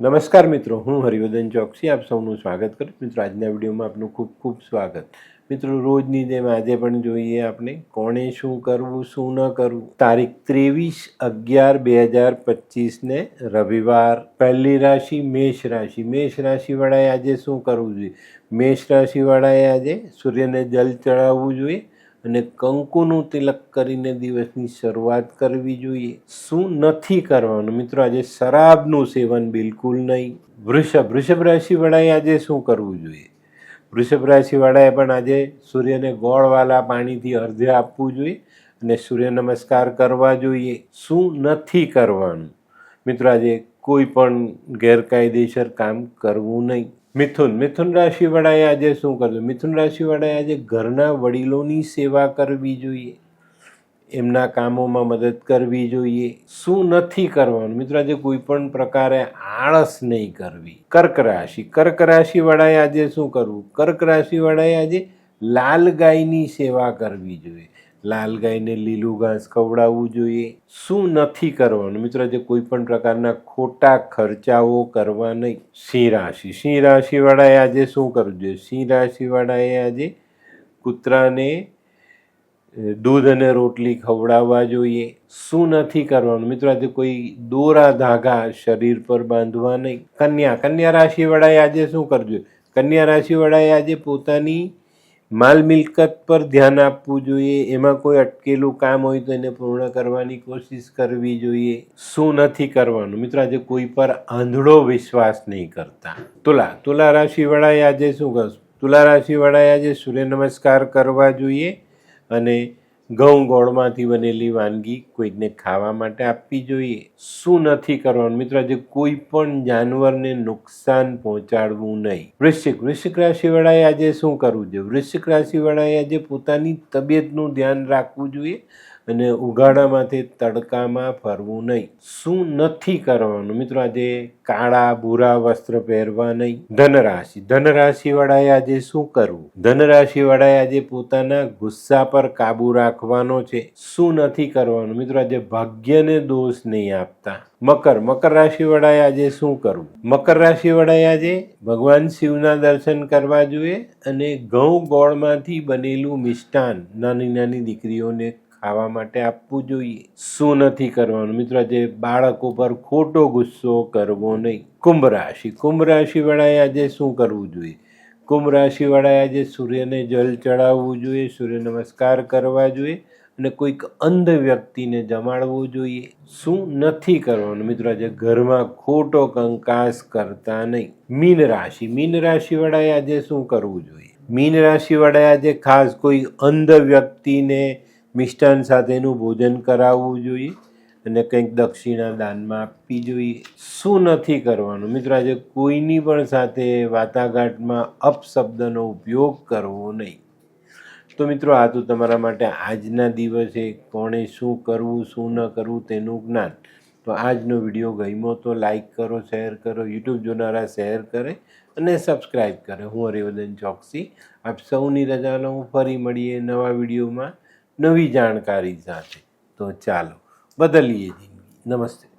નમસ્કાર મિત્રો, હું હરિવર્ધન ચોકસી, આપ સૌનું સ્વાગત કરું મિત્રો, આજના વિડીયોમાં આપનું ખૂબ ખૂબ સ્વાગત. મિત્રો, રોજની જેમ આજે પણ જોઈએ આપણે કોણે શું કરવું, શું ન કરવું. તારીખ ત્રેવીસ અગિયાર બે હજાર પચીસને રવિવાર, પહેલી રાશિ મેષ રાશિ. મેષ રાશિવાળાએ આજે શું કરવું જોઈએ? મેષ રાશિવાળાએ આજે સૂર્યને જલ ચડાવવું જોઈએ. અને કંકુનું તિલક કરીને દિવસની શરૂઆત કરવી જોઈએ. શું નથી કરવાનું? મિત્રો, આજે શરાબનું સેવન બિલકુલ નહીં. વૃષભ વૃષભ રાશિવાળાએ આજે શું કરવું જોઈએ? વૃષભ રાશિવાળાએ પણ આજે સૂર્યને ગોળવાલા પાણીથી અર્ધ્ય આપવું જોઈએ અને સૂર્ય નમસ્કાર કરવા જોઈએ. શું નથી કરવાનું? મિત્રો, આજે કોઈ પણ ગેરકાયદેસર કામ કરવું નહીં. મિથુન મિથુન રાશિવાળાએ આજે શું કરવું મિથુન રાશિવાળાએ આજે ઘરના વડીલોની સેવા કરવી જોઈએ. એમના કામોમાં મદદ કરવી જોઈએ. શું નથી કરવાનું? મિત્રો, આજે કોઈ પણ પ્રકારે આળસ નહીં કરવી. કર્ક રાશિ. કર્ક રાશિવાળાએ આજે શું કરવું કર્ક રાશિવાળાએ આજે લાલ ગાયની સેવા કરવી જોઈએ. લાલ ગાયને લીલું ઘાસ ખવડાવવું જોઈએ. શું નથી કરવાનું? મિત્રો, આજે કોઈ પણ પ્રકારના ખોટા ખર્ચાઓ કરવા નહીં. સિંહ રાશિ. સિંહ રાશિવાળાએ આજે શું કરવું જોઈએ? સિંહ રાશિવાળાએ આજે કૂતરાને દૂધ અને રોટલી ખવડાવવા જોઈએ. શું નથી કરવાનું? મિત્રો, આજે કોઈ દોરા ધાગા શરીર પર બાંધવા નહીં. કન્યા. કન્યા રાશિવાળાએ આજે શું કરવું જોઈએ? કન્યા રાશિવાળાએ આજે પોતાની માલ મિલકત પર ધ્યાન આપવું જોઈએ. એમાં કોઈ અટકેલું કામ હોય તો એને પૂર્ણ કરવાની કોશિશ કરવી જોઈએ. શું નથી કરવાનું? મિત્રો, આજે કોઈ પર આંધળો વિશ્વાસ નહીં કરતા. તુલા તુલા રાશિવાળાએ આજે શું કરશું તુલા રાશિવાળાએ આજે સૂર્ય નમસ્કાર કરવા જોઈએ અને ઘઉં ગોળમાંથી બનેલી વાનગી કોઈકને ખાવા માટે આપવી જોઈએ. શું નથી કરવાનું? મિત્રો, આજે કોઈ પણ જાનવરને નુકસાન પહોંચાડવું નહીં. વૃશ્ચિક વૃશ્ચિક રાશિવાળાએ આજે શું કરવું જોઈએ? વૃશ્ચિક રાશિવાળાએ આજે પોતાની તબિયતનું ધ્યાન રાખવું જોઈએ. અને ઉઘાડામાંથી તડકામાં ફરવું નહીં. શું નથી કરવાનું? મિત્રો, આજે કાળા ભૂરા વસ્ત્ર પહેરવા નહીં. ધનરાશિ. ધનરાશિવાળાએ આજે શું કરવું? ધનરાશિવાળાએ આજે પોતાના ગુસ્સા પર કાબુ રાખવાનો છે. શું નથી કરવાનું? મિત્રો, આજે ભાગ્યને દોષ નહીં આપતા. મકર. મકર રાશિવાળાએ આજે શું કરવું? મકર રાશિવાળાએ આજે ભગવાન શિવના દર્શન કરવા જોઈએ અને ઘઉં ગોળમાંથી બનેલું મિષ્ટાન નાની નાની દીકરીઓને ખાવા માટે આપવું જોઈએ. શું નથી કરવાનું? મિત્રો, આજે બાળકો પર ખોટો ગુસ્સો કરવો નહીં. કુંભ રાશિ. કુંભ રાશિવાળાએ આજે શું કરવું જોઈએ? કુંભ રાશિવાળાએ આજે સૂર્યને જલ ચડાવવું જોઈએ, સૂર્ય નમસ્કાર કરવા જોઈએ અને કોઈક અંધ વ્યક્તિને જમાડવો જોઈએ. શું નથી કરવાનું? મિત્રો, આજે ઘરમાં ખોટો કંકાસ કરતા નહીં. મીન રાશિ. મીન રાશિવાળાએ આજે શું કરવું જોઈએ? મીન રાશિવાળાએ આજે ખાસ કોઈ અંધ વ્યક્તિને મિષ્ટાન સાથેનું ભોજન કરાવવું જોઈએ અને કંઈક દક્ષિણા દાનમાં આપવી જોઈએ. શું નથી કરવાનું? મિત્રો, આજે કોઈની પણ સાથે વાટાઘાટમાં અપશબ્દનો ઉપયોગ કરવો નહીં. તો મિત્રો, આ તો તમારા માટે આજના દિવસે કોણે શું કરવું, શું ન કરવું તેનું જ્ઞાન. તો આજનો વીડિયો ગમ્યો તો લાઈક કરો, શેર કરો, યુટ્યુબ જોનારા શેર કરે અને સબસ્ક્રાઈબ કરે. હું હરિવર્ધન ચોકસી. આપ સૌની રજા લઉં. ફરી મળીએ નવા વિડીયોમાં. નવી જાણકારી સાથે તો ચાલો બદલીએ જિંદગી. નમસ્તે.